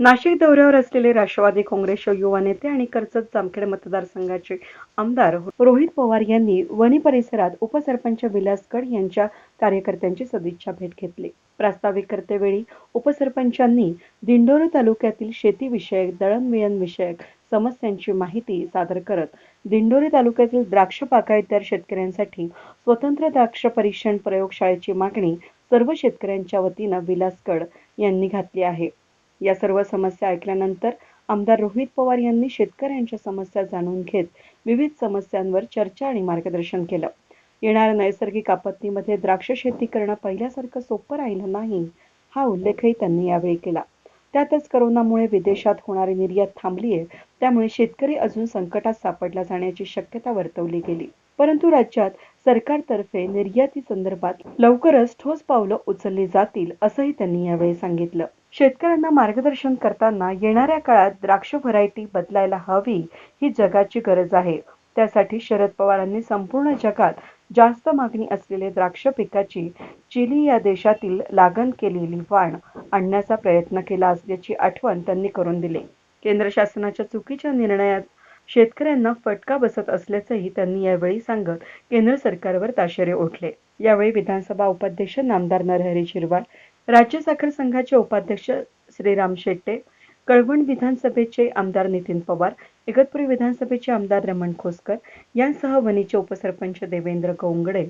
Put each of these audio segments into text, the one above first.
नाशिक दौऱ्यावर असलेले राष्ट्रवादी काँग्रेसचे युवा नेते आणि कर्जत जामखेड मतदारसंघाचे आमदार रोहित पवार यांनी वणी परिसरात उपसरपंच विलास गड यांच्या कार्यकर्त्यांची सदिच्छा भेट घेतली. प्रास्ताविक करतेवेळी उपसरपंचांनी दिंडोरी तालुक्यातील शेतीविषयक दळणवळणविषयक समस्यांची माहिती सादर करत दिंडोरी तालुक्यातील द्राक्ष बागायतदार शेतकऱ्यांसाठी स्वतंत्र द्राक्ष परीक्षण प्रयोगशाळेची मागणी सर्व शेतकऱ्यांच्या वतीनं विलासकड यांनी घातली आहे. या सर्व समस्या ऐकल्यानंतर आमदार रोहित पवार यांनी शेतकऱ्यांच्या समस्या जाणून घेत विविध समस्यांवर चर्चा आणि मार्गदर्शन केलं. येणाऱ्या नैसर्गिक आपत्तीमध्ये द्राक्ष शेती करणं पहिल्यासारखं सोपं राहिलं नाही हा उल्लेखही त्यांनी यावेळी केला. त्यातच करोनामुळे विदेशात होणारी निर्यात थांबली आहे त्यामुळे शेतकरी अजून संकटात सापडला जाण्याची शक्यता वर्तवली गेली. परंतु राज्यात सरकारतर्फे निर्याती संदर्भात लवकरच ठोस पावलं उचलली जातील असंही त्यांनी यावेळी सांगितलं. शेतकऱ्यांना मार्गदर्शन करताना येणाऱ्या काळात द्राक्ष व्हरायटी बदलायला हवी ही जगाची गरज आहे. त्यासाठी शरद पवारांनी संपूर्ण जगात जास्त मागणी असलेले द्राक्ष पिकाची चिली या देशातील लागण केलेली वाण आणण्याचा प्रयत्न केला असल्याची आठवण त्यांनी करून दिली. केंद्र शासनाच्या चुकीच्या निर्णयात शेतकऱ्यांना फटका बसत असल्याचंही त्यांनी यावेळी सांगत केंद्र सरकारवर ताशेरे ओढले यावेळी विधानसभा उपाध्यक्ष नामदार नरहरी शिरवाळ राज्य साखर संघाचे उपाध्यक्ष श्रीराम शेट्टे कळवण विधानसभेचे आमदार नितीन पवार इगतपुरी विधानसभेचे आमदार रमण खोसकर यांसह वणीचे उपसरपंच देवेंद्र गवंगडे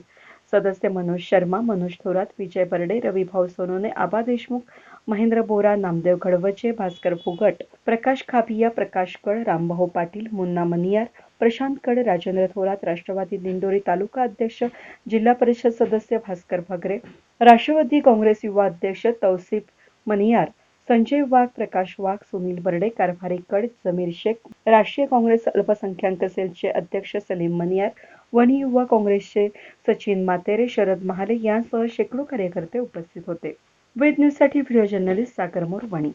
सदस्य मनोज शर्मा मनोज थोरात विजय बर्डे रविभाऊ सोनोने आबा देशमुख महेंद्र बोरा नामदेव घडवचे भास्कर फुगट प्रकाश खाबिया प्रकाश कड रामभाऊ पाटील मुन्ना मनियार प्रशांत कड राजेंद्र थोरात राष्ट्रवादी दिंडोरी तालुका अध्यक्ष जिल्हा परिषद सदस्य भास्कर भगरे राष्ट्रवादी काँग्रेस युवा अध्यक्ष तौसिफ मनियार संजय वाघ प्रकाश वाघ सुनील बर्डे कारभारी कड जमीर शेख राष्ट्रीय काँग्रेस अल्पसंख्याक सेलचे अध्यक्ष सलीम मनियार वणी युवा काँग्रेसचे सचिन मातेरे शरद महाले यांसह शेकडो कार्यकर्ते उपस्थित होते. वेद न्यूजसाठी व्हिडिओ जर्नलिस्ट सागर मोर वणी